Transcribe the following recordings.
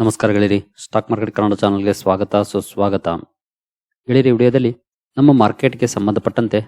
ನಮಸ್ಕಾರ ಗೆಳೆಯರಿ. Stock market Kannada ಚಾನಲ್ಗೆ ಸ್ವಾಗತ, ಸುಸ್ವಾಗತ. ಗೆಳೆಯರಿ, ವಿಡಿಯೋದಲ್ಲಿ ನಮ್ಮ ಮಾರ್ಕೆಟ್ಗೆ ಸಂಬಂಧಪಟ್ಟಂತೆ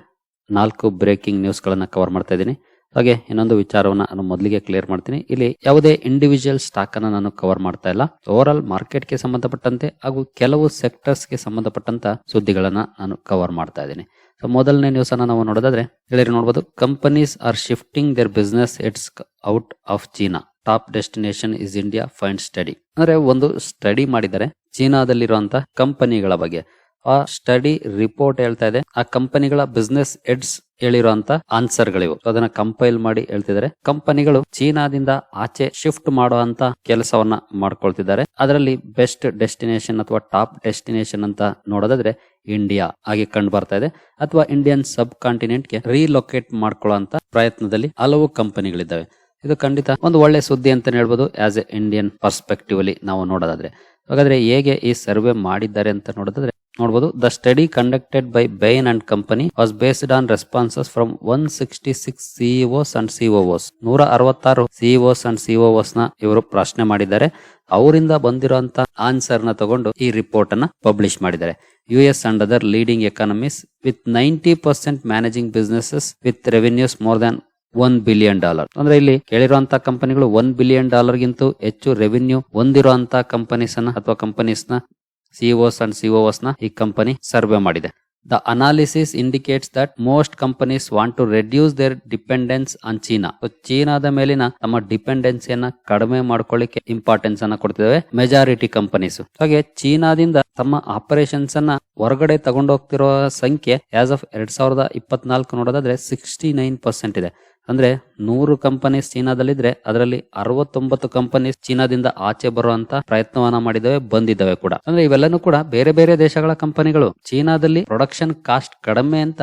ನಾಲ್ಕು ಬ್ರೇಕಿಂಗ್ ನ್ಯೂಸ್ಗಳನ್ನು ಕವರ್ ಮಾಡ್ತಾ ಇದ್ದೀನಿ. ಹಾಗೆ ಇನ್ನೊಂದು ವಿಚಾರವನ್ನು ನಾನು ಮೊದಲಿಗೆ ಕ್ಲಿಯರ್ ಮಾಡ್ತೀನಿ. ಇಲ್ಲಿ ಯಾವುದೇ ಇಂಡಿವಿಜುವಲ್ ಸ್ಟಾಕ್ ಅನ್ನು ನಾನು ಕವರ್ ಮಾಡ್ತಾ ಇಲ್ಲ. ಓವರ್ ಆಲ್ ಮಾರ್ಕೆಟ್ಗೆ ಸಂಬಂಧಪಟ್ಟಂತೆ ಹಾಗೂ ಕೆಲವು ಸೆಕ್ಟರ್ಸ್ಗೆ ಸಂಬಂಧಪಟ್ಟಂತ ಸುದ್ದಿಗಳನ್ನು ನಾನು ಕವರ್ ಮಾಡ್ತಾ ಇದ್ದೀನಿ. ಸೊ ಮೊದಲನೇ ನ್ಯೂಸ್ ಅನ್ನು ನಾವು ನೋಡೋದಾದ್ರೆ ಹೇಳಿರಿ ನೋಡ್ಬೋದು companies are shifting their business its out of China top destination is India find study. ಅಂದ್ರೆ ಒಂದು ಸ್ಟಡಿ ಮಾಡಿದ್ದಾರೆ ಚೀನಾದಲ್ಲಿರುವಂತಹ ಕಂಪನಿಗಳ ಬಗ್ಗೆ. ಆ ಸ್ಟಡಿ ರಿಪೋರ್ಟ್ ಹೇಳ್ತಾ ಇದೆ. ಆ ಕಂಪನಿಗಳ ಬಿಸ್ನೆಸ್ ಎಡ್ಸ್ ಹೇಳಿರುವಂತ ಆನ್ಸರ್ ಗಳಿವು ಅದನ್ನ ಕಂಪೈಲ್ ಮಾಡಿ ಹೇಳ್ತಿದ್ದಾರೆ. ಕಂಪನಿಗಳು ಚೀನಾದಿಂದ ಆಚೆ ಶಿಫ್ಟ್ ಮಾಡುವಂತ ಕೆಲಸವನ್ನ ಮಾಡ್ಕೊಳ್ತಿದ್ದಾರೆ. ಅದರಲ್ಲಿ ಬೆಸ್ಟ್ ಡೆಸ್ಟಿನೇಷನ್ ಅಥವಾ ಟಾಪ್ ಡೆಸ್ಟಿನೇಷನ್ ಅಂತ ನೋಡೋದಾದ್ರೆ ಇಂಡಿಯಾ ಆಗಿ ಕಂಡು ಬರ್ತಾ ಇದೆ. ಅಥವಾ ಇಂಡಿಯನ್ ಸಬ್ ಕಾಂಟಿನೆಂಟ್ ಕಾಂಟಿನೆಂಟ್ಗೆ ರೀಲೊಕೇಟ್ ಮಾಡ್ಕೊಳ್ಳುವಂತ ಪ್ರಯತ್ನದಲ್ಲಿ ಹಲವು ಕಂಪನಿಗಳಿದ್ದಾವೆ. ಇದು ಖಂಡಿತ ಒಂದು ಒಳ್ಳೆ ಸುದ್ದಿ ಅಂತ ಹೇಳ್ಬೋದು. ಆಸ್ ಎ ಇಂಡಿಯನ್ ಪರ್ಸ್ಪೆಕ್ಟಿವ್ ಅಲ್ಲಿ ನಾವು ನೋಡೋದಾದ್ರೆ. ಹಾಗಾದ್ರೆ ಹೇಗೆ ಈ ಸರ್ವೆ ಮಾಡಿದ್ದಾರೆ ಅಂತ ನೋಡೋದಾದ್ರೆ ನೋಡಬಹುದು the study conducted by Bain and company was based on responses from one sixty six CEOs and COOs ನೂರ ಅರವತ್ತಾರು ಸಿಇಒಸ್ ಅಂಡ್ ಸಿಒಒಸ್ನ ಇವರು ಪ್ರಶ್ನೆ ಮಾಡಿದ್ದಾರೆ. ಅವರಿಂದ ಬಂದಿರುವಂತ ಆನ್ಸರ್ನ ತಗೊಂಡು ಈ ರಿಪೋರ್ಟ್ ಅನ್ನ ಪಬ್ಲಿಷ್ ಮಾಡಿದ್ದಾರೆ. U S and other leading economies with ninety percent managing businesses with revenues more than one billion dollar. ಅಂದ್ರೆ ಇಲ್ಲಿ ಕೇಳಿರುವಂತಹ ಕಂಪನಿಗಳು ಒನ್ ಬಿಲಿಯನ್ ಡಾಲರ್ ಗಿಂತ ಹೆಚ್ಚು ರೆವಿನ್ಯೂ ಹೊಂದಿರುವಂತಹ ಕಂಪನೀಸ್ ಅನ್ನ ಅಥವಾ ಕಂಪನೀಸ್ನ ಸಿಒಸ್ ಅಂಡ್ ಸಿಒಸ್ನ ಈ ಕಂಪನಿ ಸರ್ವೆ ಮಾಡಿದೆ. The analysis indicates that most companies want to reduce their dependence on China ಚೀನಾದ ಮೇಲಿನ ತಮ್ಮ ಡಿಪೆಂಡೆನ್ಸಿಯನ್ನ ಕಡಿಮೆ ಮಾಡ್ಕೊಳ್ಳಿಕ್ಕೆ ಇಂಪಾರ್ಟೆನ್ಸ್ ಅನ್ನ ಕೊಡ್ತಿದ್ದಾವೆ ಮೆಜಾರಿಟಿ ಕಂಪನೀಸ್ ಹಾಗೆ ಚೀನಾದಿಂದ ತಮ್ಮ ಆಪರೇಷನ್ಸ್ ಅನ್ನ ಹೊರಗಡೆ ತಗೊಂಡೋಗ್ತಿರೋ ಸಂಖ್ಯೆ ಆಸ್ ಆಫ್ ಎರಡ್ ಸಾವಿರದ ಇಪ್ಪತ್ನಾಲ್ಕು ನೋಡೋದಾದ್ರೆ ಸಿಕ್ಸ್ಟಿ ನೈನ್ ಪರ್ಸೆಂಟ್ ಇದೆ. ಅಂದ್ರೆ ನೂರು ಕಂಪನೀಸ್ ಚೀನಾದಲ್ಲಿದ್ರೆ ಅದರಲ್ಲಿ ಅರವತ್ತೊಂಬತ್ತು ಕಂಪನೀಸ್ ಚೀನಾದಿಂದ ಆಚೆ ಬರುವಂತ ಪ್ರಯತ್ನವನ್ನ ಮಾಡಿದವೆ, ಬಂದಿದ್ದಾವೆ ಕೂಡ. ಅಂದ್ರೆ ಇವೆಲ್ಲನೂ ಕೂಡ ಬೇರೆ ಬೇರೆ ದೇಶಗಳ ಕಂಪನಿಗಳು ಚೀನಾದಲ್ಲಿ ಪ್ರೊಡಕ್ಷನ್ ಕಾಸ್ಟ್ ಕಡಿಮೆ ಅಂತ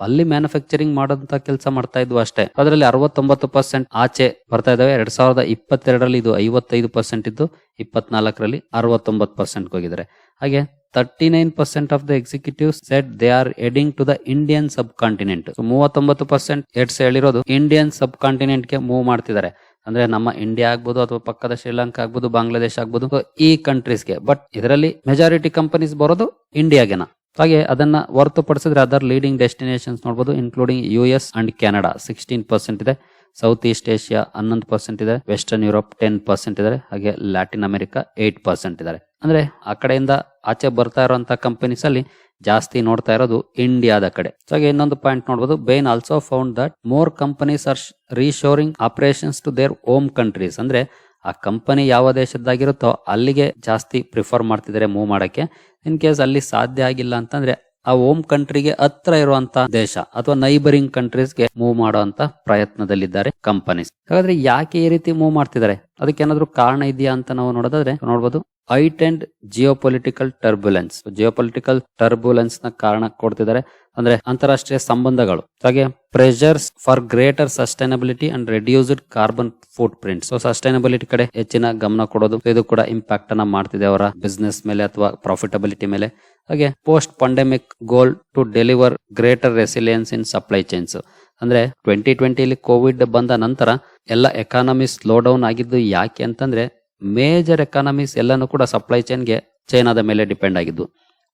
ಅಲ್ಲಿ ಮ್ಯಾನುಫ್ಯಾಕ್ಚರಿಂಗ್ ಮಾಡೋಂತ ಕೆಲಸ ಮಾಡ್ತಾ ಇದ್ವು ಅಷ್ಟೇ. ಅದರಲ್ಲಿ ಅರವತ್ತೊಂಬತ್ತು ಪರ್ಸೆಂಟ್ ಆಚೆ ಬರ್ತಾ ಇದಾವೆ. ಎರಡ್ ಸಾವಿರದ ಇಪ್ಪತ್ತೆರಡರಲ್ಲಿ ಇದು ಐವತ್ತೈದು ಪರ್ಸೆಂಟ್ ಇದ್ದು, ಇಪ್ಪತ್ನಾಲ್ಕರಲ್ಲಿ ಅರವತ್ತೊಂಬತ್ತು ಪರ್ಸೆಂಟ್ ಹೋಗಿದ್ದಾರೆ. ಹಾಗೆ thirty percent of the executive set they are adding to the Indian subcontinent ಮೂವತ್ತೊಂಬತ್ತು ಪರ್ಸೆಂಟ್ ಎಡ್ಸ್ ಹೇಳಿರೋದು ಇಂಡಿಯನ್ ಸಬ್ ಕಾಂಟಿನೆಂಟ್ಗೆ ಮೂವ್ ಮಾಡ್ತಿದ್ದಾರೆ. ಅಂದ್ರೆ ನಮ್ಮ ಇಂಡಿಯಾ ಆಗ್ಬೋದು ಅಥವಾ ಪಕ್ಕದ ಶ್ರೀಲಂಕಾ ಆಗ್ಬೋದು ಬಾಂಗ್ಲಾದೇಶ ಆಗ್ಬೋದು ಈ ಕಂಟ್ರೀಸ್ಗೆ ಬಟ್ ಇದರಲ್ಲಿ ಮೆಜಾರಿಟಿ ಕಂಪನೀಸ್ ಬರೋದು ಇಂಡಿಯಾಗೆನ ಹಾಗೆ ಅದನ್ನ ಹೊರತುಪಡಿಸಿದ್ರೆ ಅದರ್ ಲೀಡಿಂಗ್ ಡೆಸ್ಟಿನೇಷನ್ಸ್ ನೋಡಬಹುದು including U S and Canada sixteen percent ಇದೆ. ಸೌತ್ ಈಸ್ಟ್ ಏಷ್ಯಾ ಹನ್ನೊಂದು ಪರ್ಸೆಂಟ್ ಇದೆ ವೆಸ್ಟರ್ನ್ ಯುರೋಪ್ ಟೆನ್ ಪರ್ಸೆಂಟ್ ಇದಾರೆ ಹಾಗೆ ಲ್ಯಾಟಿನ್ ಅಮೆರಿಕಾ ಏಟ್ ಪರ್ಸೆಂಟ್ ಇದ್ದಾರೆ. ಅಂದ್ರೆ ಆ ಕಡೆಯಿಂದ ಆಚೆ ಬರ್ತಾ ಇರುವಂತಹ ಕಂಪನೀಸ್ ಅಲ್ಲಿ ಜಾಸ್ತಿ ನೋಡ್ತಾ ಇರೋದು ಇಂಡಿಯಾದ ಕಡೆ. ಸೊ ಹಾಗೆ ಇನ್ನೊಂದು ಪಾಯಿಂಟ್ ನೋಡಬಹುದು Bain also found that more companies are reshoring operations to their home countries ಅಂದ್ರೆ ಆ ಕಂಪನಿ ಯಾವ ದೇಶದ್ದಾಗಿರುತ್ತೋ ಅಲ್ಲಿಗೆ ಜಾಸ್ತಿ ಪ್ರಿಫರ್ ಮಾಡ್ತಿದ್ದಾರೆ ಮೂವ್ ಮಾಡಕ್ಕೆ. ಇನ್ ಕೇಸ್ ಅಲ್ಲಿ ಸಾಧ್ಯ ಆಗಿಲ್ಲ ಅಂತಂದ್ರೆ ಆ ಓಮ್ ಕಂಟ್ರಿಗೆ ಹತ್ರ ಇರುವಂತ ದೇಶ ಅಥವಾ ನೈಬರಿಂಗ್ ಕಂಟ್ರೀಸ್ಗೆ ಮೂವ್ ಮಾಡುವಂತ ಪ್ರಯತ್ನದಲ್ಲಿದ್ದಾರೆ ಕಂಪನೀಸ್ ಹಾಗಾದ್ರೆ ಯಾಕೆ ಈ ರೀತಿ ಮೂವ್ ಮಾಡ್ತಿದ್ದಾರೆ? ಅದಕ್ಕೆ ಏನಾದ್ರು ಕಾರಣ ಇದೆಯಾ ಅಂತ ನಾವು ನೋಡೋದಾದ್ರೆ ನೋಡಬಹುದು ಐಟ್ and geopolitical turbulence geo political ಟರ್ಬುಲೆನ್ಸ್ನ ಕಾರಣ ಕೊಡ್ತಿದ್ದಾರೆ. ಅಂದ್ರೆ ಅಂತಾರಾಷ್ಟ್ರೀಯ ಸಂಬಂಧಗಳು. ಹಾಗೆ pressures for greater sustainability and reduced carbon footprint so sustainability ಕಡೆ ಹೆಚ್ಚಿನ ಗಮನ ಕೊಡೋದು ಇದು ಕೂಡ ಇಂಪ್ಯಾಕ್ಟ್ ಅನ್ನ ಮಾಡ್ತಿದೆ ಅವರ ಬಿಸ್ನೆಸ್ ಮೇಲೆ ಅಥವಾ ಪ್ರಾಫಿಟಬಿಲಿಟಿ ಮೇಲೆ. ಹಾಗೆ post pandemic goal to deliver greater resilience in supply chains ಅಂದ್ರೆ ಟ್ವೆಂಟಿ ಟ್ವೆಂಟಿಲಿ ಕೋವಿಡ್ ಬಂದ ನಂತರ ಎಲ್ಲ ಎಕಾನಮಿ ಸ್ಲೋ ಡೌನ್ ಆಗಿದ್ದು ಯಾಕೆ ಅಂತಂದ್ರೆ ಮೇಜರ್ ಎಕಾನಮೀಸ್ ಎಲ್ಲಾನು ಕೂಡ ಸಪ್ಲೈ ಚೈನ್ಗೆ ಚೈನಾದ ಮೇಲೆ ಡಿಪೆಂಡ್ ಆಗಿದ್ದು.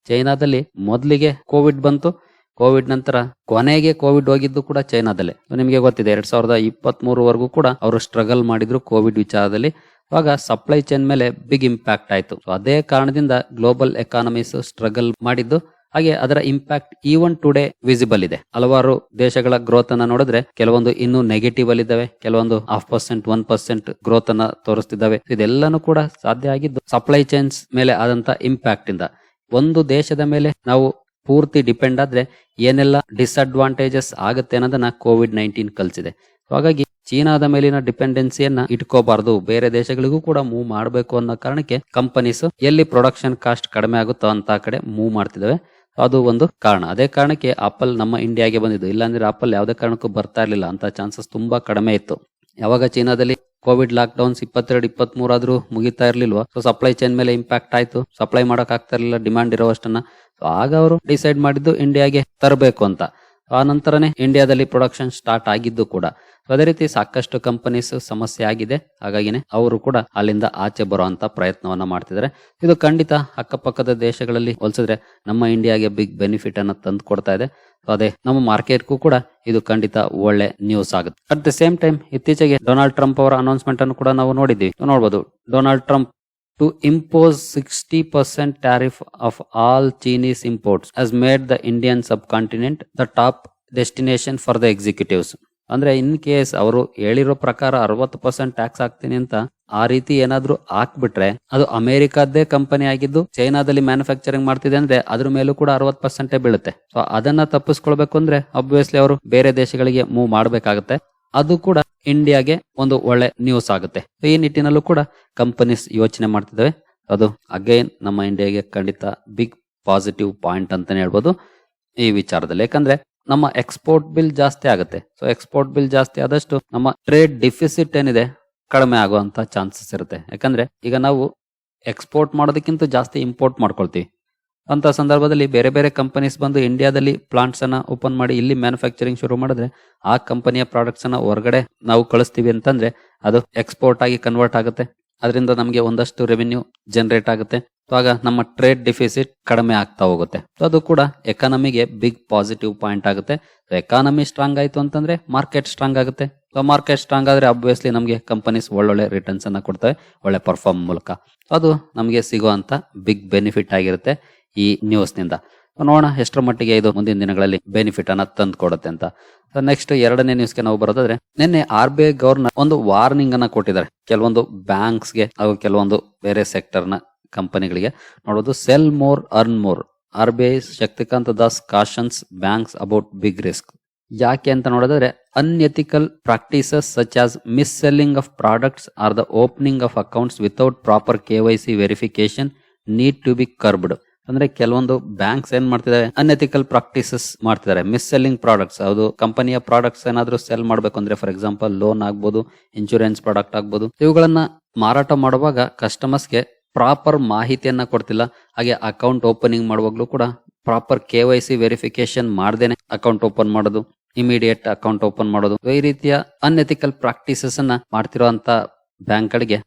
ಚೈನಾದಲ್ಲಿ ಮೊದಲಿಗೆ ಕೋವಿಡ್ ಬಂತು ಕೋವಿಡ್ ನಂತರ ಕೊನೆಗೆ ಕೋವಿಡ್ ಹೋಗಿದ್ದು ಕೂಡ ಚೈನಾದಲ್ಲೇ. ನಿಮಗೆ ಗೊತ್ತಿದೆ, ಎರಡ್ ಸಾವಿರದ ಇಪ್ಪತ್ತ್ ಮೂರವರೆಗೂ ಕೂಡ ಅವರು ಸ್ಟ್ರಗಲ್ ಮಾಡಿದ್ರು ಕೋವಿಡ್ ವಿಚಾರದಲ್ಲಿ. ಆಗ ಸಪ್ಲೈ ಚೈನ್ ಮೇಲೆ ಬಿಗ್ ಇಂಪ್ಯಾಕ್ಟ್ ಆಯ್ತು. ಸೊ ಅದೇ ಕಾರಣದಿಂದ ಗ್ಲೋಬಲ್ ಎಕಾನಮೀಸ್ ಸ್ಟ್ರಗಲ್ ಮಾಡಿದ್ದು. ಹಾಗೆ ಅದರ ಇಂಪ್ಯಾಕ್ಟ್ ಈವನ್ ಟುಡೇ ವಿಸಿಬಲ್ ಇದೆ. ಹಲವಾರು ದೇಶಗಳ ಗ್ರೋತ್ ಅನ್ನ ನೋಡಿದ್ರೆ ಕೆಲವೊಂದು ಇನ್ನೂ ನೆಗೆಟಿವ್ ಅಲ್ಲಿ ಇದಾವೆ ಕೆಲವೊಂದು half percent one percent growth ಅನ್ನ ತೋರಿಸ್ತಿದ್ದಾವೆ. ಇದೆಲ್ಲನೂ ಕೂಡ ಸಾಧ್ಯ ಆಗಿದ್ದು ಸಪ್ಲೈ ಚೈನ್ಸ್ ಮೇಲೆ ಆದಂತ ಇಂಪ್ಯಾಕ್ಟ್ ಇಂದ. ಒಂದು ದೇಶದ ಮೇಲೆ ನಾವು ಪೂರ್ತಿ ಡಿಪೆಂಡ್ ಆದ್ರೆ ಏನೆಲ್ಲ ಡಿಸ್ಅಡ್ವಾಂಟೇಜಸ್ ಆಗುತ್ತೆ ಅನ್ನೋದನ್ನ ಕೋವಿಡ್ ನೈನ್ಟೀನ್ ಕಲ್ಸಿದೆ. ಹಾಗಾಗಿ ಚೀನಾದ ಮೇಲಿನ ಡಿಪೆಂಡೆನ್ಸಿಯನ್ನ ಇಟ್ಕೋಬಾರ್ದು. ಬೇರೆ ದೇಶಗಳಿಗೂ ಕೂಡ ಮೂವ್ ಮಾಡಬೇಕು ಅನ್ನೋ ಕಾರಣಕ್ಕೆ ಕಂಪನೀಸ್ ಎಲ್ಲಿ ಪ್ರೊಡಕ್ಷನ್ ಕಾಸ್ಟ್ ಕಡಿಮೆ ಆಗುತ್ತೋ ಅಂತ ಕಡೆ ಮೂವ್ ಮಾಡ್ತಿದ್ದಾವೆ. ಅದು ಒಂದು ಕಾರಣ. ಅದೇ ಕಾರಣಕ್ಕೆ ಆಪಲ್ ನಮ್ಮ ಇಂಡಿಯಾಗೆ ಬಂದಿದ್ದು. ಇಲ್ಲಾಂದ್ರೆ ಆಪಲ್ ಯಾವುದೇ ಕಾರಣಕ್ಕೂ ಬರ್ತಾ ಇರಲಿಲ್ಲ. ಅಂತ ಚಾನ್ಸಸ್ ತುಂಬಾ ಕಡಿಮೆ ಇತ್ತು. ಯಾವಾಗ ಚೀನಾದಲ್ಲಿ ಕೋವಿಡ್ ಲಾಕ್ ಡೌನ್ಸ್ ಇಪ್ಪತ್ತೆರಡು ಇಪ್ಪತ್ತ್ ಮೂರಾದ್ರೂ ಮುಗಿತಾ ಇರ್ಲಿಲ್ವಾ? ಸೊ ಸಪ್ಲೈ ಚೈನ್ ಮೇಲೆ ಇಂಪ್ಯಾಕ್ಟ್ ಆಯ್ತು. ಸಪ್ಲೈ ಮಾಡಕ್ ಆಗ್ತಾ ಇರಲಿಲ್ಲ ಡಿಮ್ಯಾಂಡ್ ಇರೋವಷ್ಟನ್ನ. ಸೊ ಆಗ ಅವರು ಡಿಸೈಡ್ ಮಾಡಿದ್ದು ಇಂಡಿಯಾಗೆ ತರಬೇಕು ಅಂತ. ಆ ನಂತರನೇ ಇಂಡಿಯಾದಲ್ಲಿ ಪ್ರೊಡಕ್ಷನ್ ಸ್ಟಾರ್ಟ್ ಆಗಿದ್ದು ಕೂಡ. ಅದೇ ರೀತಿ ಸಾಕಷ್ಟು ಕಂಪನೀಸ್ ಸಮಸ್ಯೆ ಆಗಿದೆ. ಹಾಗಾಗಿನೇ ಅವರು ಕೂಡ ಅಲ್ಲಿಂದ ಆಚೆ ಬರುವಂತ ಪ್ರಯತ್ನವನ್ನ ಮಾಡ್ತಿದ್ದಾರೆ. ಇದು ಖಂಡಿತ ಅಕ್ಕಪಕ್ಕದ ದೇಶಗಳಲ್ಲಿ ಹೋಲಿಸಿದ್ರೆ ನಮ್ಮ ಇಂಡಿಯಾಗೆ ಬಿಗ್ ಬೆನಿಫಿಟ್ ಅನ್ನ ತಂದು ಕೊಡ್ತಾ ಇದೆ. ಅದೇ ನಮ್ಮ ಮಾರ್ಕೆಟ್ಗೂ ಕೂಡ ಇದು ಖಂಡಿತ ಒಳ್ಳೆ ನ್ಯೂಸ್ ಆಗುತ್ತೆ. ಅಟ್ ದ ಸೇಮ್ ಟೈಮ್ ಇತ್ತೀಚೆಗೆ ಡೊನಾಲ್ಡ್ ಟ್ರಂಪ್ ಅವರ ಅನೌನ್ಸ್ಮೆಂಟ್ ಅನ್ನು ಕೂಡ ನಾವು ನೋಡಿದ್ವಿ ನೋಡಬಹುದು Donald Trump to impose 60% tariff of all imports imports made the Indian subcontinent the top destination for the executives. ಅಂದ್ರೆ ಇನ್ ಕೇಸ್ ಅವರು ಹೇಳಿರೋ ಪ್ರಕಾರ ಅರವತ್ತು ಪರ್ಸೆಂಟ್ ಟ್ಯಾಕ್ಸ್ ಹಾಕ್ತೀನಿ ಅಂತ ಆ ರೀತಿ ಏನಾದ್ರೂ ಹಾಕ್ಬಿಟ್ರೆ ಅದು ಅಮೆರಿಕದ್ದೇ ಕಂಪನಿ ಆಗಿದ್ದು ಚೈನಾದಲ್ಲಿ ಮ್ಯಾನುಫ್ಯಾಕ್ಚರಿಂಗ್ ಮಾಡ್ತಿದೆ ಅಂದ್ರೆ ಅದ್ರ ಮೇಲೂ ಕೂಡ ಅರವತ್ ಪರ್ಸೆಂಟೇ ಬೀಳುತ್ತೆ. ಸೊ ಅದನ್ನ ತಪ್ಪಿಸ್ಕೊಳ್ಬೇಕು ಅಂದ್ರೆ ಅಬ್ವಿಯಸ್ಲಿ ಅವರು ಬೇರೆ ದೇಶಗಳಿಗೆ ಮೂವ್ ಮಾಡಬೇಕಾಗುತ್ತೆ. ಅದು ಕೂಡ ಇಂಡಿಯಾಗೆ ಒಂದು ಒಳ್ಳೆ ನ್ಯೂಸ್ ಆಗುತ್ತೆ. ಈ ನಿಟ್ಟಿನಲ್ಲೂ ಕೂಡ ಕಂಪನೀಸ್ ಯೋಚನೆ ಮಾಡ್ತಿದ್ದಾವೆ. ಅದು ಅಗೈನ್ ನಮ್ಮ ಇಂಡಿಯಾಗೆ ಖಂಡಿತ ಬಿಗ್ ಪಾಸಿಟಿವ್ ಪಾಯಿಂಟ್ ಅಂತಾನೆ ಹೇಳ್ಬೋದು. ಈ ವಿಚಾರದಲ್ಲಿ. ಯಾಕಂದ್ರೆ ನಮ್ಮ ಎಕ್ಸ್ಪೋರ್ಟ್ ಬಿಲ್ ಜಾಸ್ತಿ ಆಗುತ್ತೆ. ಸೊ ಎಕ್ಸ್ಪೋರ್ಟ್ ಬಿಲ್ ಜಾಸ್ತಿ ಆದಷ್ಟು ನಮ್ಮ ಟ್ರೇಡ್ ಡಿಫಿಸಿಟ್ ಏನಿದೆ ಕಡಿಮೆ ಆಗುವಂತ ಚಾನ್ಸಸ್ ಇರುತ್ತೆ. ಯಾಕಂದ್ರೆ ಈಗ ನಾವು ಎಕ್ಸ್ಪೋರ್ಟ್ ಮಾಡೋದಕ್ಕಿಂತ ಜಾಸ್ತಿ ಇಂಪೋರ್ಟ್ ಮಾಡ್ಕೊಳ್ತೀವಿ. ಅಂತ ಸಂದರ್ಭದಲ್ಲಿ ಬೇರೆ ಬೇರೆ ಕಂಪನೀಸ್ ಬಂದು ಇಂಡಿಯಾದಲ್ಲಿ ಪ್ಲಾಂಟ್ಸ್ ಅನ್ನ ಓಪನ್ ಮಾಡಿ ಇಲ್ಲಿ ಮ್ಯಾನುಫ್ಯಾಕ್ಚರಿಂಗ್ ಶುರು ಮಾಡಿದ್ರೆ ಆ ಕಂಪನಿಯ ಪ್ರಾಡಕ್ಟ್ಸ್ ಅನ್ನ ಹೊರಗಡೆ ನಾವು ಕಳಿಸ್ತೀವಿ ಅಂತಂದ್ರೆ ಅದು ಎಕ್ಸ್ಪೋರ್ಟ್ ಆಗಿ ಕನ್ವರ್ಟ್ ಆಗುತ್ತೆ. ಅದರಿಂದ ನಮಗೆ ಒಂದಷ್ಟು ರೆವಿನ್ಯೂ ಜನರೇಟ್ ಆಗುತ್ತೆ. ಆಗ ನಮ್ಮ ಟ್ರೇಡ್ ಡಿಫಿಸಿಟ್ ಕಡಿಮೆ ಆಗ್ತಾ ಹೋಗುತ್ತೆ. ಅದು ಕೂಡ ಎಕಾನಮಿಗೆ ಬಿಗ್ ಪಾಸಿಟಿವ್ ಪಾಯಿಂಟ್ ಆಗುತ್ತೆ. ಎಕಾನಮಿ ಸ್ಟ್ರಾಂಗ್ ಆಯ್ತು ಅಂತಂದ್ರೆ ಮಾರ್ಕೆಟ್ ಸ್ಟ್ರಾಂಗ್ ಆಗುತ್ತೆ. ಮಾರ್ಕೆಟ್ ಸ್ಟ್ರಾಂಗ್ ಆದ್ರೆ ಅಬ್ವಿಯಸ್ಲಿ ನಮಗೆ ಕಂಪನೀಸ್ ಒಳ್ಳೊಳ್ಳೆ ರಿಟರ್ನ್ಸ್ ಅನ್ನ ಕೊಡ್ತವೆ, ಒಳ್ಳೆ ಪರ್ಫಾರ್ಮ್ ಮೂಲಕ. ಅದು ನಮಗೆ ಸಿಗುವಂತ ಬಿಗ್ ಬೆನಿಫಿಟ್ ಆಗಿರುತ್ತೆ ಈ ನ್ಯೂಸ್ನಿಂದ. ನೋಡೋಣ ಎಷ್ಟರ ಮಟ್ಟಿಗೆ ಇದು ಮುಂದಿನ ದಿನಗಳಲ್ಲಿ ಬೆನಿಫಿಟ್ ಅನ್ನ ತಂದು ಕೊಡುತ್ತೆ ಅಂತ. ನೆಕ್ಸ್ಟ್ ಎರಡನೇ ನ್ಯೂಸ್ಗೆ ನಾವು ಬರೋದಾದ್ರೆ, ನಿನ್ನೆ ಆರ್ ಬಿ ಐ ಗವರ್ನರ್ ಒಂದು ವಾರ್ನಿಂಗ್ ಅನ್ನ ಕೊಟ್ಟಿದ್ದಾರೆ. ಕೆಲವೊಂದು ಬ್ಯಾಂಕ್ಸ್ಗೆ ಹಾಗೂ ಕೆಲವೊಂದು ಬೇರೆ ಸೆಕ್ಟರ್ನ ಕಂಪನಿಗಳಿಗೆ. ನೋಡೋದು sell more earn more R B I Shaktikanta Das cautions banks about big risk. ಯಾಕೆ ಅಂತ ನೋಡಿದ್ರೆ unethical practices such as mis selling of products or the opening of accounts without proper K Y C verification need to be curbed ಅಂದ್ರೆ ಕೆಲವೊಂದು banks ಏನ್ ಮಾಡ್ತಿದ್ದಾರೆ unethical practices ಮಾಡ್ತಿದ್ದಾರೆ mis selling products ಅದು ಕಂಪನಿಯ ಪ್ರಾಡಕ್ಟ್ಸ್ ಏನಾದ್ರೂ ಸೆಲ್ ಮಾಡ್ಬೇಕು ಅಂದ್ರೆ ಫಾರ್ ಎಕ್ಸಾಂಪಲ್ ಲೋನ್ ಆಗ್ಬೋದು ಇನ್ಶೂರೆನ್ಸ್ ಪ್ರಾಡಕ್ಟ್ ಆಗ್ಬೋದು. ಇವುಗಳನ್ನ ಮಾರಾಟ ಮಾಡುವಾಗ ಕಸ್ಟಮರ್ಸ್ಗೆ ಪ್ರಾಪರ್ ಮಾಹಿತಿಯನ್ನ ಕೊಡ್ತಿಲ್ಲ. ಹಾಗೆ ಅಕೌಂಟ್ ಓಪನಿಂಗ್ ಮಾಡುವಾಗ್ಲೂ ಕೂಡ proper K Y C verification ಮಾಡ್ದೇನೆ ಅಕೌಂಟ್ ಓಪನ್ ಮಾಡೋದು, ಇಮಿಡಿಯೇಟ್ ಅಕೌಂಟ್ ಓಪನ್ ಮಾಡೋದು. ಈ ರೀತಿಯ ಅನ್ಎಥಿಕಲ್ ಪ್ರಾಕ್ಟೀಸಸ್ ಅನ್ನ ಮಾಡ್ತಿರುವಂತ ಬ್ಯಾಂಕ್ ಗಳಿಗೆ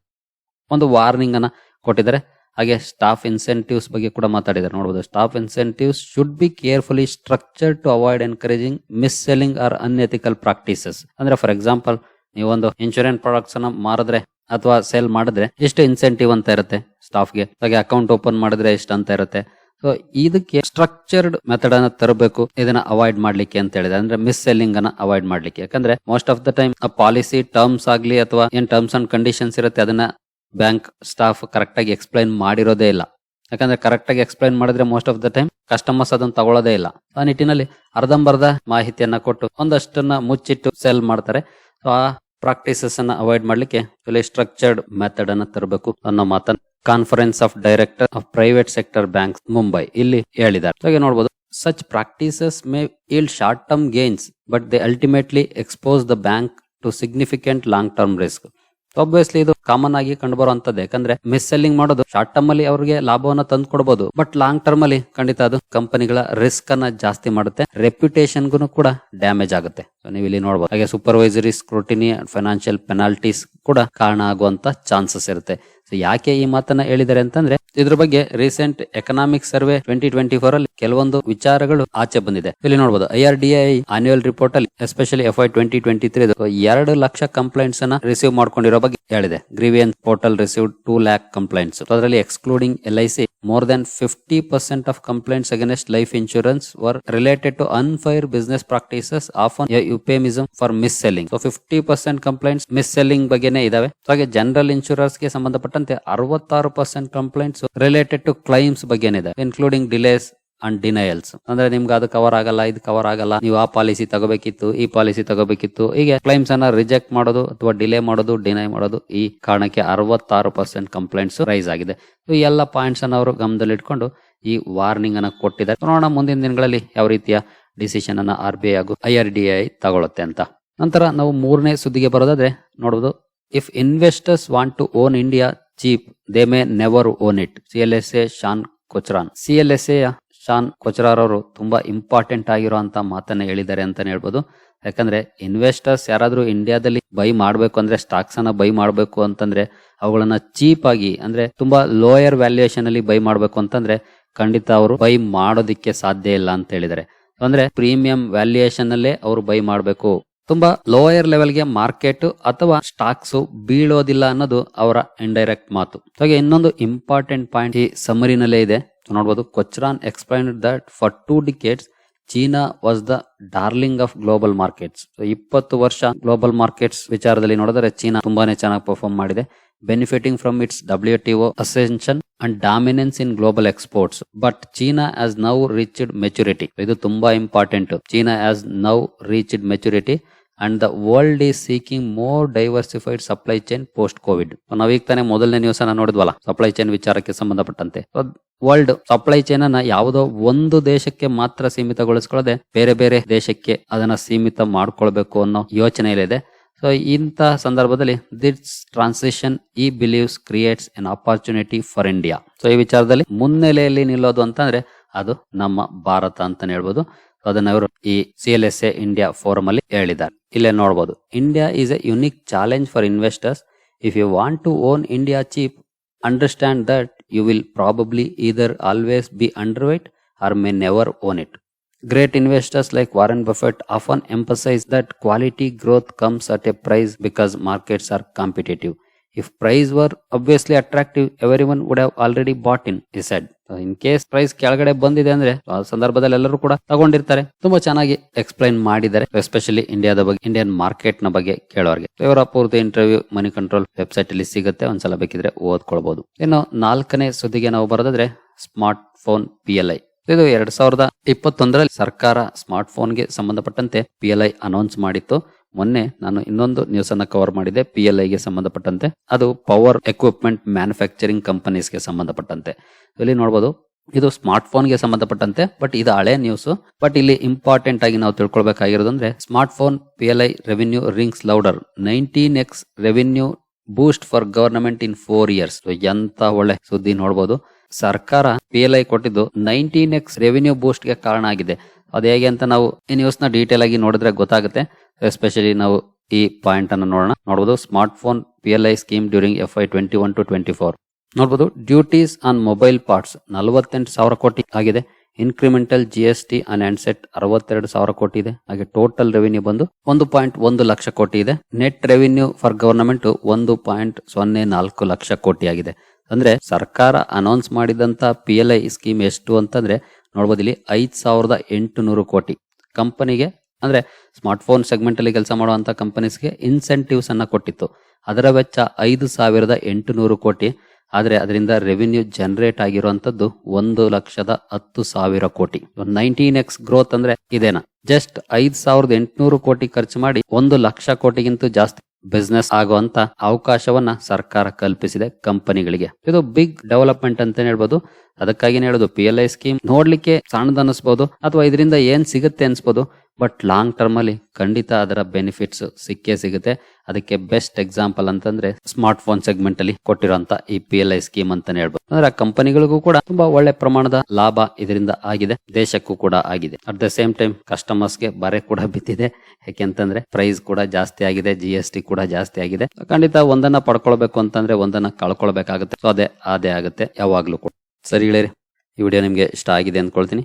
ಒಂದು ವಾರ್ನಿಂಗ್ ಅನ್ನ ಕೊಟ್ಟಿದ್ದಾರೆ. ಹಾಗೆ ಸ್ಟಾಫ್ ಇನ್ಸೆಂಟಿವ್ಸ್ ಬಗ್ಗೆ ಕೂಡ ಮಾತಾಡಿದ್ದಾರೆ. ನೋಡಬಹುದು staff incentives should be carefully structure to avoid encouraging mis selling or unethical practices ಅಂದ್ರೆ ಫಾರ್ ಎಕ್ಸಾಂಪಲ್ ನೀವೊಂದು ಇನ್ಶೂರೆನ್ಸ್ ಪ್ರಾಡಕ್ಟ್ಸ್ ಅನ್ನ ಮಾರಿದ್ರೆ ಅಥವಾ ಸೇಲ್ ಮಾಡಿದ್ರೆ ಎಷ್ಟು ಇನ್ಸೆಂಟಿವ್ ಅಂತ ಇರುತ್ತೆ ಸ್ಟಾಫ್ಗೆ ಹಾಗೆ ಅಕೌಂಟ್ ಓಪನ್ ಮಾಡಿದ್ರೆ ಎಷ್ಟು ಅಂತ ಇರುತ್ತೆ. ಸೊ ಇದಕ್ಕೆ ಸ್ಟ್ರಕ್ಚರ್ಡ್ ಮೆಥಡ್ ಅನ್ನ ತರಬೇಕು, ಇದನ್ನ ಅವಾಯ್ಡ್ ಮಾಡ್ಲಿಕ್ಕೆ ಅಂತ ಹೇಳಿದೆ ಅಂದ್ರೆ ಮಿಸ್ ಸೆಲ್ಲಿಂಗ್ ಅನ್ನ ಅವಾಯ್ಡ್ ಮಾಡ್ಲಿಕ್ಕೆ. ಯಾಕಂದ್ರೆ ಮೋಸ್ಟ್ ಆಫ್ ದ ಟೈಮ್ ಆ ಪಾಲಿಸಿ ಟರ್ಮ್ಸ್ ಆಗ್ಲಿ ಅಥವಾ ಏನ್ ಟರ್ಮ್ಸ್ ಅಂಡ್ ಕಂಡೀಷನ್ಸ್ ಇರುತ್ತೆ, ಅದನ್ನ ಬ್ಯಾಂಕ್ ಸ್ಟಾಫ್ ಕರೆಕ್ಟ್ ಆಗಿ ಎಕ್ಸ್ಪ್ಲೈನ್ ಮಾಡಿರೋದೇ ಇಲ್ಲ. ಯಾಕಂದ್ರೆ ಕರೆಕ್ಟ್ ಆಗಿ ಎಕ್ಸ್ಪ್ಲೈನ್ ಮಾಡಿದ್ರೆ most of the time customers ಅದನ್ನ ತಗೊಳ್ಳೋದೇ ಇಲ್ಲ. ಆ ನಿಟ್ಟಿನಲ್ಲಿ ಅರ್ಧಂಬರ್ಧ ಮಾಹಿತಿಯನ್ನ ಕೊಟ್ಟು ಒಂದಷ್ಟನ್ನ ಮುಚ್ಚಿಟ್ಟು ಸೆಲ್ ಮಾಡ್ತಾರೆ. ಆ ಪ್ರಾಕ್ಟೀಸಸ್ ಅನ್ನ ಅವಾಯ್ಡ್ ಮಾಡ್ಲಿಕ್ಕೆ ಸ್ಟ್ರಕ್ಚರ್ಡ್ ಮೆಥಡ್ ಅನ್ನ ತರಬೇಕು ಅನ್ನೋ ಮಾತನ್ನ conference of director of private sector bank Mumbai ಇಲ್ಲಿ ಹೇಳಿದ್ದಾರೆ. ಹಾಗೆ ನೋಡಬಹುದು such practices may yield short term gains but they ultimately expose the bank to significant long term risk obviously ಇದು ಕಾಮನ್ ಆಗಿ ಕಂಡುಬರುವಂತದ್ದು ಯಾಕಂದ್ರೆ ಮಿಸ್ ಸೆಲ್ಲಿಂಗ್ ಮಾಡೋದು ಶಾರ್ಟ್ ಟರ್ಮ್ ಅಲ್ಲಿ ಅವರಿಗೆ ಲಾಭವನ್ನ ತಂದು ಕೊಡಬಹುದು ಬಟ್ ಲಾಂಗ್ ಟರ್ಮ್ ಅಲ್ಲಿ ಖಂಡಿತ ಅದು ಕಂಪನಿಗಳ ರಿಸ್ಕ್ ಅನ್ನ ಜಾಸ್ತಿ ಮಾಡುತ್ತೆ. ರೆಪ್ಯುಟೇಷನ್ಗೂ ಕೂಡ ಡ್ಯಾಮೇಜ್ ಆಗುತ್ತೆ. ನೀವು ಇಲ್ಲಿ ನೋಡಬಹುದು ಹಾಗೆ ಸೂಪರ್ವೈಸರಿ ಸ್ಕ್ರೂಟಿನಿ ಫೈನಾನ್ಷಿಯಲ್ ಪೆನಾಲ್ಟೀಸ್ ಕೂಡ ಕಾರಣ ಆಗುವಂತ ಚಾನ್ಸಸ್ ಇರುತ್ತೆ. ಸೊ ಯಾಕೆ ಈ ಮಾತನ್ನ ಹೇಳಿದ್ದಾರೆ ಅಂತಂದ್ರೆ, ಇದ್ರ ಬಗ್ಗೆ recent economic survey twenty twenty four ಅಲ್ಲಿ ಕೆಲವೊಂದು ವಿಚಾರಗಳು ಆಚೆ ಬಂದಿದೆ. ಇಲ್ಲಿ ನೋಡಬಹುದು I R D I annual report ಅಲ್ಲಿ especially F I twenty twenty three ಎರಡು ಲಕ್ಷ ಕಂಪ್ಲೇಂಟ್ಸ್ ಅನ್ನ ರಿಸೀವ್ ಮಾಡ್ಕೊಂಡಿರೋ ಬಗ್ಗೆ ಹೇಳಿದೆ. Grievance portal receive two lakh complaints ಅದರಲ್ಲಿ excluding L I C more than fifty percent of complaints against life insurance were related to unfair business practices of euphemism for mis selling fifty percent complaints mis selling ಬಗ್ಗೆನೇ ಇದಾವೆ. ಹಾಗೆ general ಇನ್ಶೂರೆನ್ಸ್ಗೆ ಸಂಬಂಧಪಟ್ಟಂತೆ ಅರವತ್ತಾರು percent complaints related to claims ಬಗ್ಗೆ ಇದೆ including delays and ಡಿನಯಲ್ಸ್ ಅಂದ್ರೆ ನಿಮ್ಗೆ ಅದು ಕವರ್ ಆಗಲ್ಲ, ಇದು ಕವರ್ ಆಗಲ್ಲ, ನೀವು ಆ ಪಾಲಿಸಿ ತಗೋಬೇಕಿತ್ತು, ಈ ಪಾಲಿಸಿ ತಗೋಬೇಕಿತ್ತು. ಹೀಗೆ ಕ್ಲೈಮ್ಸ್ ಅನ್ನ ರಿಜೆಕ್ಟ್ ಮಾಡೋದು ಅಥವಾ ಡಿಲೇ ಮಾಡೋದು ಡಿನೈ ಮಾಡೋದು ಈ ಕಾರಣಕ್ಕೆ ಅರವತ್ತಾರು ಪರ್ಸೆಂಟ್ ಕಂಪ್ಲೇಂಟ್ಸ್ ರೈಸ್ ಆಗಿದೆ. ಈ ಎಲ್ಲ ಪಾಯಿಂಟ್ಸ್ ಅನ್ನ ಅವರು ಗಮನದಲ್ಲಿಟ್ಕೊಂಡು ಈ ವಾರ್ನಿಂಗ್ ಅನ್ನ ಕೊಟ್ಟಿದ್ದಾರೆ. ನೋಡೋಣ ಮುಂದಿನ ದಿನಗಳಲ್ಲಿ ಯಾವ ರೀತಿಯ ಡಿಸಿಷನ್ ಅನ್ನ ಆರ್ ಬಿ ಐ ಹಾಗೂ ಐ ಆರ್ ಡಿ ಐ ತಗೊಳುತ್ತೆ ಅಂತ. ನಂತರ ನಾವು ಮೂರನೇ ಸುದ್ದಿಗೆ ಬರೋದಾದ್ರೆ ನೋಡಬಹುದು if investors want to own India cheap they may never own it C L S A Shaun Cochran C L S A Shaun Cochran ಅವರು ತುಂಬಾ ಇಂಪಾರ್ಟೆಂಟ್ ಆಗಿರುವಂತ ಮಾತನ್ನ ಹೇಳಿದ್ದಾರೆ ಅಂತಾನೆ ಹೇಳ್ಬೋದು. ಯಾಕಂದ್ರೆ ಇನ್ವೆಸ್ಟರ್ಸ್ ಯಾರಾದ್ರೂ ಇಂಡಿಯಾದಲ್ಲಿ ಬೈ ಮಾಡಬೇಕು ಅಂದ್ರೆ ಸ್ಟಾಕ್ಸ್ ಅನ್ನ ಬೈ ಮಾಡಬೇಕು ಅಂತಂದ್ರೆ, ಅವುಗಳನ್ನ ಚೀಪ್ ಆಗಿ, ಅಂದ್ರೆ ತುಂಬಾ ಲೋಯರ್ ವ್ಯಾಲ್ಯೂಯೇಷನ್ ಅಲ್ಲಿ ಬೈ ಮಾಡಬೇಕು ಅಂತಂದ್ರೆ, ಖಂಡಿತ ಅವರು ಬೈ ಮಾಡೋದಿಕ್ಕೆ ಸಾಧ್ಯ ಇಲ್ಲ ಅಂತ ಹೇಳಿದ್ದಾರೆ. ಅಂದ್ರೆ ಪ್ರೀಮಿಯಂ ವ್ಯಾಲ್ಯೂಯೇಷನ್ ಅಲ್ಲೇ ಅವರು ಬೈ ಮಾಡಬೇಕು. ತುಂಬಾ ಲೋಯರ್ ಲೆವೆಲ್ಗೆ ಮಾರ್ಕೆಟ್ ಅಥವಾ ಸ್ಟಾಕ್ಸ್ ಬೀಳೋದಿಲ್ಲ ಅನ್ನೋದು ಅವರ ಇಂಡೈರೆಕ್ಟ್ ಮಾತು. ಹಾಗೆ ಇನ್ನೊಂದು ಇಂಪಾರ್ಟೆಂಟ್ ಪಾಯಿಂಟ್ ಈ ಸಮರಿನಲ್ಲೇ ಇದೆ. ನೋಡಬಹುದು Cochran explain that for two decades China was the darling of global markets ಇಪ್ಪತ್ತು ವರ್ಷ ಗ್ಲೋಬಲ್ ಮಾರ್ಕೆಟ್ಸ್ ವಿಚಾರದಲ್ಲಿ ನೋಡಿದ್ರೆ ಚೀನಾ ತುಂಬಾನೇ ಚೆನ್ನಾಗಿ ಪರ್ಫಾರ್ಮ್ ಮಾಡಿದೆ benefiting from its W T ascension and dominance in global exports but China has now reached maturity ಇದು ತುಂಬಾ important China has now reached maturity and the world is seeking more diversified supply chain post COVID ನಾವೀಗ ತಾನೇ ಮೊದಲನೇ news ನೋಡಿದ್ವಲ್ಲ supply chain ವಿಚಾರಕ್ಕೆ ಸಂಬಂಧಪಟ್ಟಂತೆ. World supply chain ಅನ್ನ ಯಾವುದೋ ಒಂದು ದೇಶಕ್ಕೆ ಮಾತ್ರ ಸೀಮಿತಗೊಳಿಸ್ಕೊಳ್ಳದೆ ಬೇರೆ ಬೇರೆ ದೇಶಕ್ಕೆ ಅದನ್ನ ಸೀಮಿತ ಮಾಡ್ಕೊಳ್ಬೇಕು ಅನ್ನೋ ಯೋಚನೆಯಲ್ಲಿದೆ. ಸೊ ಇಂಥ ಸಂದರ್ಭದಲ್ಲಿ its transition he believes creates an opportunity for India so ಈ ವಿಚಾರದಲ್ಲಿ ಮುನ್ನೆಲೆಯಲ್ಲಿ ನಿಲ್ಲೋದು ಅಂತಂದ್ರೆ ಅದು ನಮ್ಮ ಭಾರತ ಅಂತಾನೆ ಹೇಳ್ಬೋದು. ಅದನ್ನ ಅವರು ಈ C L S A India forum ಅಲ್ಲಿ ಹೇಳಿದ್ದಾರೆ. ಇಲ್ಲೇ ನೋಡಬಹುದು India is a unique challenge for investors if you want to own India cheap understand that you will probably either always be underweight or may never own it Great investors like Warren Buffett often emphasize that quality growth comes at a price because markets are competitive. If price were obviously attractive, everyone would have already bought in, he said. In case price ಕೆಳಗಡೆ ಬಂದಿದೆ ಅಂದ್ರೆ ಆ ಸಂದರ್ಭದಲ್ಲಿ ಎಲ್ಲರೂ ಕೂಡ ತಗೊಂಡಿರ್ತಾರೆ. ತುಂಬಾ ಚೆನ್ನಾಗಿ explain ಮಾಡಿದ್ದಾರೆ ಎಸ್ಪೆಷಲಿ ಇಂಡಿಯಾದ ಬಗ್ಗೆ ಇಂಡಿಯನ್ ಮಾರ್ಕೆಟ್ನ ಬಗ್ಗೆ ಕೇಳೋರ್ಗೆ. ಇವರ ಪೂರ್ತಿ ಇಂಟರ್ವ್ಯೂ ಮನಿ ಕಂಟ್ರೋಲ್ ವೆಬ್ಸೈಟ್ ಅಲ್ಲಿ ಸಿಗುತ್ತೆ ಒಂದ್ಸಲ ಬೇಕಿದ್ರೆ ಓದ್ಕೊಳ್ಬಹುದು ಇನ್ನು ನಾಲ್ಕನೇ ಸುದ್ದಿಗೆ ನಾವು ಬರೋದಾದ್ರೆ smart phone P L I ಇದು ಎರಡ್ ಸಾವಿರದ ಇಪ್ಪತ್ತೊಂದರಲ್ಲಿ ಸರ್ಕಾರ ಸ್ಮಾರ್ಟ್ ಫೋನ್ಗೆ ಸಂಬಂಧಪಟ್ಟಂತೆ ಪಿ ಎಲ್ ಐ ಅನೌನ್ಸ್ ಮಾಡಿತ್ತು. ಮೊನ್ನೆ ನಾನು ಇನ್ನೊಂದು ನ್ಯೂಸ್ ಅನ್ನ ಕವರ್ ಮಾಡಿದೆ ಪಿ ಎಲ್ ಐಗೆ ಸಂಬಂಧಪಟ್ಟಂತೆ. ಅದು ಪವರ್ ಎಕ್ವಿಪ್ಮೆಂಟ್ ಮ್ಯಾನುಫ್ಯಾಕ್ಚರಿಂಗ್ ಕಂಪನೀಸ್ಗೆ ಸಂಬಂಧಪಟ್ಟಂತೆ. ಇಲ್ಲಿ ನೋಡಬಹುದು ಇದು ಸ್ಮಾರ್ಟ್ ಫೋನ್ಗೆ ಸಂಬಂಧಪಟ್ಟಂತೆ ಬಟ್ ಇದು ಹಳೆ ನ್ಯೂಸ್ ಬಟ್ ಇಲ್ಲಿ ಇಂಪಾರ್ಟೆಂಟ್ ಆಗಿ ನಾವು ತಿಳ್ಕೊಳ್ಬೇಕಾಗಿರೋದು ಅಂದ್ರೆ smart phone P L I revenue rings louder nineteen X revenue boost for government in four years ಎಂತ ಒಳ್ಳೆ ಸುದ್ದಿ ನೋಡಬಹುದು ಸರ್ಕಾರ ಪಿ ಎಲ್ ಐ ಕೊಟ್ಟಿದ್ದು ನೈನ್ಟೀನ್ ಎಕ್ಸ್ ರೆವಿನ್ಯೂ ಬೂಸ್ಟ್ಗೆ ಕಾರಣ ಆಗಿದೆ. ಅದು ಹೇಗೆ ಅಂತ ನಾವು ಈ ನ್ಯೂಸ್ ಡೀಟೇಲ್ ಆಗಿ ನೋಡಿದ್ರೆ ಗೊತ್ತಾಗುತ್ತೆ. ಎಸ್ಪೆಷಲಿ ನಾವು ಈ ಪಾಯಿಂಟ್ ಅನ್ನು ನೋಡೋಣ. ನೋಡಬಹುದು smart phone P L I scheme during F Y twenty one to twenty four ನೋಡಬಹುದು ಡ್ಯೂಟೀಸ್ ಆನ್ ಮೊಬೈಲ್ ಪಾರ್ಟ್ಸ್ ನಲವತ್ತೆಂಟು ಸಾವಿರ ಕೋಟಿ ಆಗಿದೆ. Incremental G S T on handset ಅರವತ್ತೆರಡು ಸಾವಿರ ಕೋಟಿ ಇದೆ. ಹಾಗೆ ಟೋಟಲ್ ರೆವಿನ್ಯೂ ಬಂದು ಒಂದು ಪಾಯಿಂಟ್ ಒಂದು ಲಕ್ಷ ಕೋಟಿ ಇದೆ. ನೆಟ್ ರೆವಿನ್ಯೂ ಫಾರ್ ಗವರ್ನಮೆಂಟ್ ಒಂದು ಪಾಯಿಂಟ್ ಸೊನ್ನೆ ನಾಲ್ಕು ಲಕ್ಷ ಕೋಟಿ ಆಗಿದೆ. ಅಂದ್ರೆ ಸರ್ಕಾರ ಅನೌನ್ಸ್ ಮಾಡಿದಂತ ಪಿ ಎಲ್ ಐ ಸ್ಕೀಮ್ ಎಷ್ಟು ಅಂತಂದ್ರೆ ನೋಡ್ಬೋದು ಇಲ್ಲಿ ಐದ್ ಸಾವಿರದ ಎಂಟುನೂರು ಕೋಟಿ. ಕಂಪನಿಗೆ, ಅಂದ್ರೆ ಸ್ಮಾರ್ಟ್ ಫೋನ್ ಸೆಗ್ಮೆಂಟ್ ಅಲ್ಲಿ ಕೆಲಸ ಮಾಡುವಂತ ಕಂಪನೀಸ್ಗೆ ಇನ್ಸೆಂಟಿವ್ಸ್ ಅನ್ನ ಕೊಟ್ಟಿತ್ತು. ಅದರ ವೆಚ್ಚ ಐದು ಸಾವಿರದ ಎಂಟುನೂರು ಕೋಟಿ. ಆದ್ರೆ ಅದರಿಂದ ರೆವಿನ್ಯೂ ಜನರೇಟ್ ಆಗಿರುವಂತದ್ದು ಒಂದು ಲಕ್ಷದ ಹತ್ತು ಸಾವಿರ ಕೋಟಿ. ನೈನ್ಟೀನ್ ಎಕ್ಸ್ ಗ್ರೋತ್ ಅಂದ್ರೆ ಇದೇನಾ? ಜಸ್ಟ್ ಐದ್ ಸಾವಿರದ ಎಂಟುನೂರು ಕೋಟಿ ಖರ್ಚು ಮಾಡಿ ಒಂದು ಲಕ್ಷ ಕೋಟಿಗಿಂತ ಜಾಸ್ತಿ ಬಿಸ್ನೆಸ್ ಆಗುವಂತ ಅವಕಾಶವನ್ನ ಸರ್ಕಾರ ಕಲ್ಪಿಸಿದೆ ಕಂಪನಿಗಳಿಗೆ. ಇದು ಬಿಗ್ ಡೆವಲಪ್ಮೆಂಟ್ ಅಂತ ಹೇಳ್ಬೋದು. ಅದಕ್ಕಾಗಿನೇ ಹೇಳೋದು ಪಿ ಎಲ್ ಐ ಸ್ಕೀಮ್ ನೋಡ್ಲಿಕ್ಕೆ ಸಣ್ಣದ ಅನಿಸ್ಬೋದು ಅಥವಾ ಇದರಿಂದ ಏನ್ ಸಿಗುತ್ತೆ ಅನ್ಸ್ಬೋದು. ಬಟ್ ಲಾಂಗ್ ಟರ್ಮ್ ಅಲ್ಲಿ ಖಂಡಿತ ಅದರ ಬೆನಿಫಿಟ್ಸ್ ಸಿಕ್ಕೇ ಸಿಗುತ್ತೆ. ಅದಕ್ಕೆ ಬೆಸ್ಟ್ ಎಕ್ಸಾಂಪಲ್ ಅಂತಂದ್ರೆ ಸ್ಮಾರ್ಟ್ ಫೋನ್ ಸೆಗ್ಮೆಂಟ್ ಅಲ್ಲಿ ಕೊಟ್ಟಿರುವಂತ ಈ ಪಿ ಎಲ್ ಐ ಸ್ಕೀಮ್ ಅಂತಾನೆ ಹೇಳ್ಬೋದು. ಅಂದ್ರೆ ಆ ಕಂಪನಿಗಳಿಗೂ ಕೂಡ ತುಂಬಾ ಒಳ್ಳೆ ಪ್ರಮಾಣದ ಲಾಭ ಇದರಿಂದ ಆಗಿದೆ. ದೇಶಕ್ಕೂ ಕೂಡ ಆಗಿದೆ. ಅಟ್ ದ ಸೇಮ್ ಟೈಮ್ ಕಸ್ಟಮರ್ಸ್ಗೆ ಬರೆ ಕೂಡ ಬಿದ್ದಿದೆ. ಯಾಕೆಂತಂದ್ರೆ ಪ್ರೈಸ್ ಕೂಡ ಜಾಸ್ತಿ ಆಗಿದೆ. ಜಿ ಎಸ್ ಟಿ ಕೂಡ ಜಾಸ್ತಿ ಆಗಿದೆ. ಖಂಡಿತ ಒಂದನ್ನ ಪಡ್ಕೊಳ್ಬೇಕು ಅಂತಂದ್ರೆ ಒಂದನ್ನ ಕಳ್ಕೊಳ್ಬೇಕಾಗುತ್ತೆ. ಸೊ ಅದೇ ಅದೇ ಆಗುತ್ತೆ ಯಾವಾಗ್ಲೂ ಕೂಡ. ಸರಿ ಗೆಳೆಯರಿ ಈ ವಿಡಿಯೋ ನಿಮ್ಗೆ ಇಷ್ಟ ಆಗಿದೆ ಅಂದ್ಕೊಳ್ತೀನಿ.